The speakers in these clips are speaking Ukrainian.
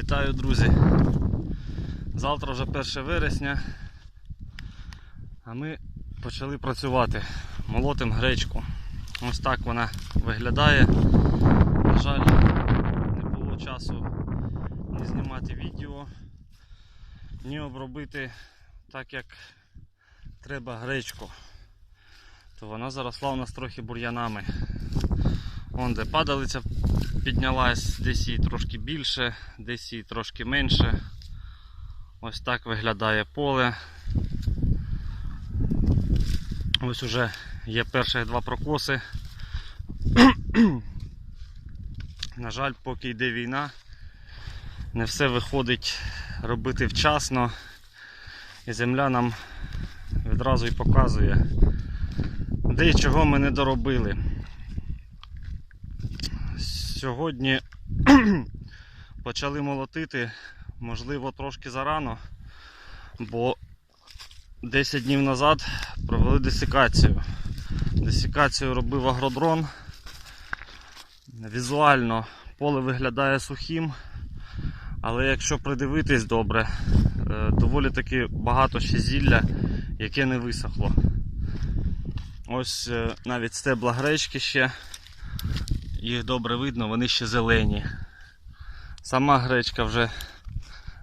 Вітаю, друзі! Завтра вже 1 вересня, а ми почали працювати. Молотим гречку. Ось так вона виглядає. На жаль, не було часу ні знімати відео, ні обробити так, як треба гречку. То вона заросла у нас трохи бур'янами. Вон де падалиця піднялась, десь її трошки більше, десь її трошки менше. Ось так виглядає поле. Ось уже є перші два прокоси. На жаль, поки йде війна, не все виходить робити вчасно. І земля нам відразу і показує, де і чого ми не доробили. Сьогодні почали молотити, можливо, трошки зарано, бо 10 днів назад провели десикацію. Десикацію робив агродрон. Візуально поле виглядає сухим, але якщо придивитись добре, е, доволі таки багато ще зілля, яке не висохло. Ось е, навіть стебла гречки ще їх добре видно, вони ще зелені. Сама гречка вже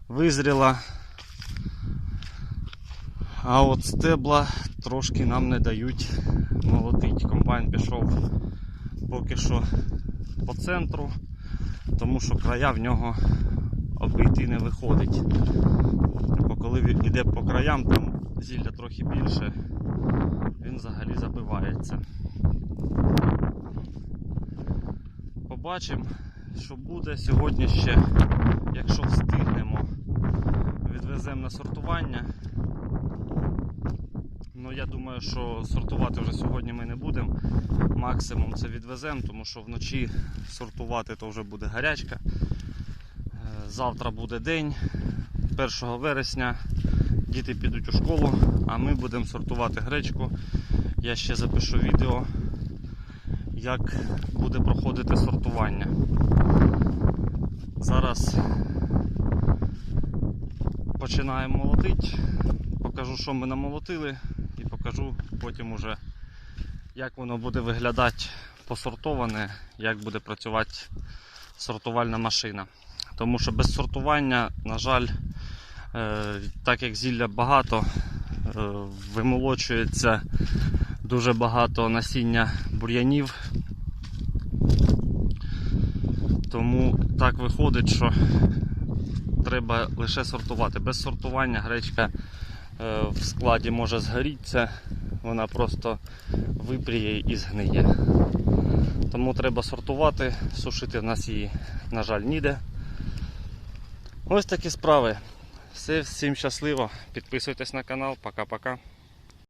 визріла. А от стебла трошки нам не дають молотить. Комбайн пішов поки що по центру, тому що края в нього обійти не виходить. Бо коли він йде по краям, там зілля трохи більше, він взагалі забивається. Побачимо, що буде сьогодні ще, якщо встигнемо, відвеземо на сортування. Ну, я думаю, що сортувати вже сьогодні ми не будемо. Максимум це відвеземо, тому що вночі сортувати то вже буде гарячка. Е, Завтра буде день 1 вересня. Діти підуть у школу, а ми будемо сортувати гречку. Я ще запишу відео як буде проходити сортування. Зараз починаємо молотити, покажу, що ми намолотили, і покажу потім уже, як воно буде виглядати посортоване, як буде працювати сортувальна машина. Тому що без сортування, на жаль, е, так як зілля багато, е, вимолочується дуже багато насіння бур'янів. Тому так виходить, що треба лише сортувати. Без сортування гречка е, в складі може згорітися, вона просто випріє і згниє. Тому треба сортувати, сушити в нас її, на жаль, ніде. Ось такі справи. Все, всім щасливо. Підписуйтесь на канал. Пока-пока.